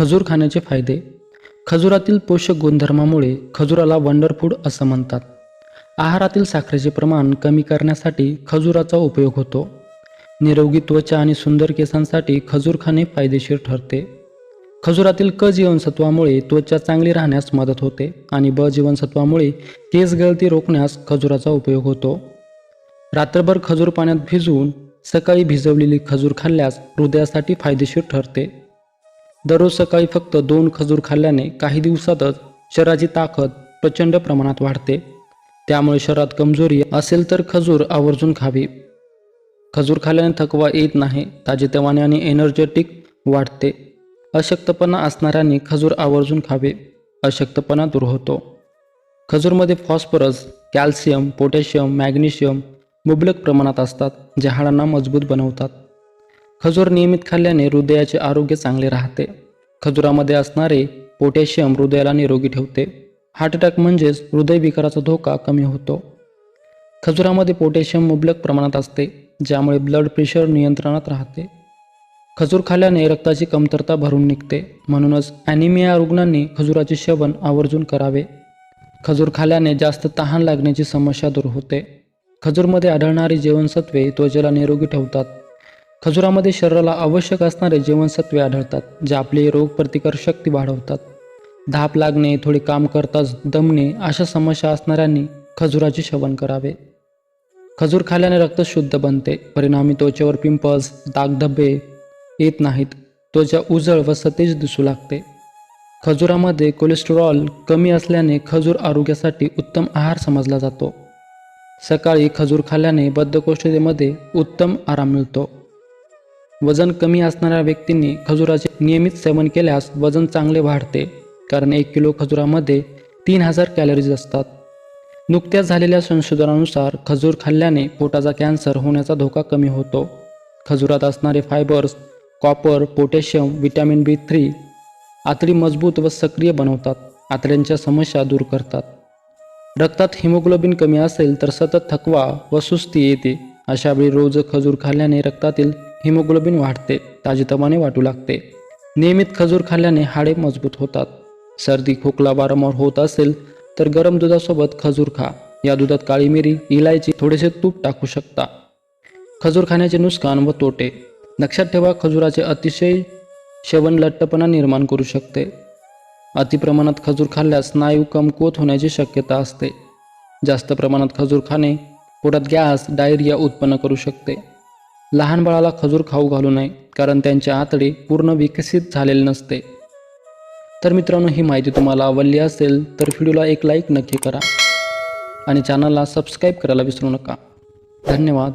खजूर खाण्याचे फायदे. खजुरातील पोषक गुणधर्मामुळे खजुराला वंडर फूड असं म्हणतात. आहारातील साखरेचे प्रमाण कमी करण्यासाठी खजुराचा उपयोग होतो. निरोगी त्वचा आणि सुंदर केसांसाठी खजूर खाणे फायदेशीर ठरते. खजुरातील क जीवनसत्वामुळे त्वचा चांगली राहण्यास मदत होते आणि ब जीवनसत्वामुळे केस गळती रोखण्यास खजुराचा उपयोग होतो. रात्रभर खजूर पाण्यात भिजवून सकाळी भिजवलेली खजूर खाल्ल्यास हृदयासाठी फायदेशीर ठरते. दररोज सकाळी फक्त दोन खजूर खाल्ल्याने काही दिवसातच शरीराची ताकद प्रचंड प्रमाणात वाढते. त्यामुळे शरीरात कमजोरी असेल तर खजूर आवर्जून खावी. खजूर खाल्ल्याने थकवा येत नाही ताजेतवाने आणि एनर्जेटिक वाढते. अशक्तपणा असणाऱ्यांनी खजूर आवर्जून खावे. अशक्तपणा दूर होतो. खजूरमध्ये फॉस्फरस कॅल्शियम पोटॅशियम मॅग्नेशियम मुबलक प्रमाणात असतात जे हाडांना मजबूत बनवतात. खजूर नियमित खाल्ल्याने हृदयाचे आरोग्य चांगले राहते. खजुरामध्ये असणारे पोटॅशियम हृदयाला निरोगी ठेवते. हार्ट अटॅक म्हणजेच हृदयविकाराचा धोका कमी होतो. खजुरामध्ये पोटॅशियम मुबलक प्रमाणात असते ज्यामुळे ब्लड प्रेशर नियंत्रणात राहते. खजूर खाल्ल्याने रक्ताची कमतरता भरून निघते. म्हणूनच ॲनिमिया रुग्णांनी खजुराचे सेवन आवर्जून करावे. खजूर खाल्ल्याने जास्त तहान लागण्याची समस्या दूर होते. खजूरमध्ये आढळणारी जीवनसत्वे त्वचेला निरोगी ठेवतात. खजुरामध्ये शरीराला आवश्यक असणारे जीवनसत्वे आढळतात जे आपली रोगप्रतिकार शक्ती वाढवतात. धाप लागणे थोडे काम करताच दमणे अशा समस्या असणाऱ्यांनी खजुराचे सेवन करावे. खजूर खाल्ल्याने रक्त शुद्ध बनते. परिणामी त्वचेवर पिंपल्स दागधब्बे येत नाहीत. त्वचा उजळ व सतेज दिसू लागते. खजुरामध्ये कोलेस्टेरॉल कमी असल्याने खजूर आरोग्यासाठी उत्तम आहार समजला जातो. सकाळी खजूर खाल्ल्याने बद्धकोष्ठतेमध्ये उत्तम आराम मिळतो. वजन कमी असणाऱ्या व्यक्तींनी खजुराचे नियमित सेवन केल्यास वजन चांगले वाढते कारण एक किलो खजुरामध्ये तीन हजार कॅलरीज असतात. नुकत्याच झालेल्या संशोधनानुसार खजूर खाल्ल्याने पोटाचा कॅन्सर होण्याचा धोका कमी होतो. खजुरात असणारे fibres copper potassium vitamin B three आतडी मजबूत व सक्रिय बनवतात आतड्यांच्या समस्या दूर करतात. रक्तात हिमोग्लोबिन कमी असेल तर सतत थकवा व सुस्ती येते. अशावेळी रोज खजूर खाल्ल्याने रक्तातील हिमोग्लोबिन वाढते ताजेतवाने वाटू लागते. नियमित खजूर खाल्ल्याने हाडे मजबूत होतात. सर्दी खोकला वारंवार होत असेल तर गरम दुधासोबत खजूर खा. या दुधात काळी मिरी इलायची थोडेसे तूप टाकू शकता. खजूर खाण्याचे नुकसान व तोटे. लक्षात ठेवा खजुराचे अतिशय सेवन लठ्ठपणा निर्माण करू शकते. अतिप्रमाणात खजूर खाल्ल्यास स्नायू कमकुवत होण्याची शक्यता असते. जास्त प्रमाणात खजूर खाणे पोटात गॅस डायरिया उत्पन्न करू शकते. लहान बाळाला खजूर खाऊ घालू नये कारण त्यांचे आतडे पूर्ण विकसित झालेले नसते. तर मित्रांनो ही माहिती तुम्हाला आवडली असेल तर व्हिडिओला एक लाईक नक्की करा आणि चॅनलला सबस्क्राईब करायला विसरू नका. धन्यवाद.